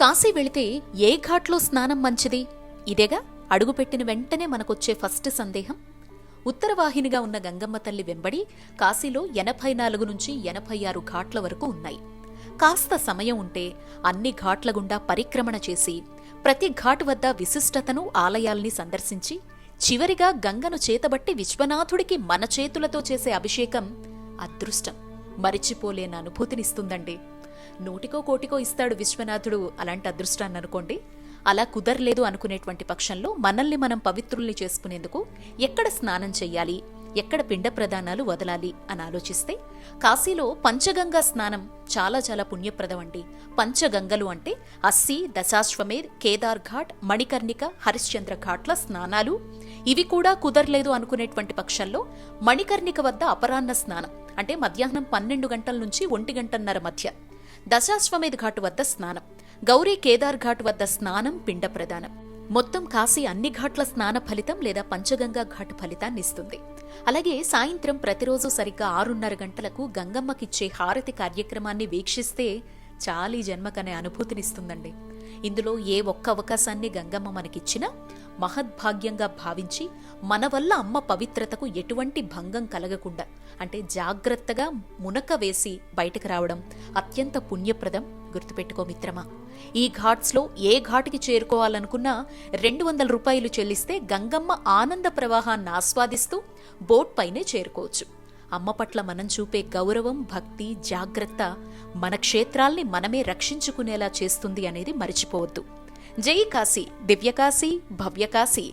కాశీ వెళితే ఏ ఘాట్లో స్నానం మంచిది? ఇదేగా అడుగుపెట్టిన వెంటనే మనకొచ్చే ఫస్ట్ సందేహం. ఉత్తరవాహినిగా ఉన్న గంగమ్మ తల్లి వెంబడి కాశీలో ఎనభై నాలుగు నుంచి ఎనభై ఆరు ఘాట్ల వరకు ఉన్నాయి. కాస్త సమయం ఉంటే అన్ని ఘాట్ల గుండా పరిక్రమణ చేసి ప్రతి ఘాట్ వద్ద విశిష్టతను ఆలయాల్ని సందర్శించి చివరిగా గంగను చేతబట్టి విశ్వనాథుడికి మన చేతులతో చేసే అభిషేకం అదృష్టం. మరిచిపోలేని అనుభూతినిస్తుందండి. నూటికో కోటికో ఇస్తాడు విశ్వనాథుడు అలాంటి అదృష్టాన్ని అనుకోండి. అలా కుదరలేదు అనుకునేటువంటి పక్షంలో మనల్ని మనం పవిత్రుల్ని చేసుకునేందుకు ఎక్కడ స్నానం చెయ్యాలి? ఎక్కడ పిండ ప్రదానాలు వదలాలి? అని ఆలోచిస్తే కాశీలో పంచగంగా స్నానం చాలా చాలా పుణ్యప్రదం అండి పంచగంగలు అంటే అస్సి దశాశ్వమేధ్ కేదార్ ఘాట్ మణికర్ణిక హరిశ్చంద్ర ఘాట్ల స్నానాలు. ఇవి కూడా కుదరలేదు అనుకునేటువంటి పక్షంలో మణికర్ణిక వద్ద అపరాహ్న స్నానం అంటే మధ్యాహ్నం పన్నెండు గంటల నుంచి ఒంటి గంటన్నర మధ్య. దశాశ్వమేధ్ ఘాటు వద్ద స్నానం గౌరీ కేదార్ ఘాట్ వద్ద స్నానం పిండ ప్రదానం. మొత్తం కాశీ అన్ని ఘాట్ల స్నాన ఫలితం లేదా పంచగంగా ఘాట్ ఫలితాన్ని ఇస్తుంది. అలాగే సాయంత్రం ప్రతిరోజు సరిగ్గా ఆరున్నర గంటలకు గంగమ్మకిచ్చే హారతి కార్యక్రమాన్ని వీక్షిస్తే చాలీ జన్మకనే అనుభూతినిస్తుందండి. ఇందులో ఏ ఒక్క అవకాశాన్ని గంగమ్మ మనకిచ్చినా మహద్భాగ్యంగా భావించి మన వల్ల అమ్మ పవిత్రతకు ఎటువంటి భంగం కలగకుండా అంటే జాగ్రత్తగా మునక వేసి బయటకు రావడం అత్యంత పుణ్యప్రదం గుర్తుపెట్టుకో మిత్రమా. ఈ ఘాట్స్లో ఏ ఘాట్కి చేరుకోవాలనుకున్నా రెండు వందల రూపాయలు చెల్లిస్తే గంగమ్మ ఆనంద ప్రవాహాన్ని ఆస్వాదిస్తూ బోట్ పైనే చేరుకోవచ్చు. అమ్మ పట్ల మనం చూపే గౌరవం భక్తి జాగ్రత్త మన క్షేత్రాల్ని మనమే రక్షించుకునేలా చేస్తుంది అనేది మరిచిపోవద్దు. జై కాశీ దివ్యకాశీ భవ్యకాశీ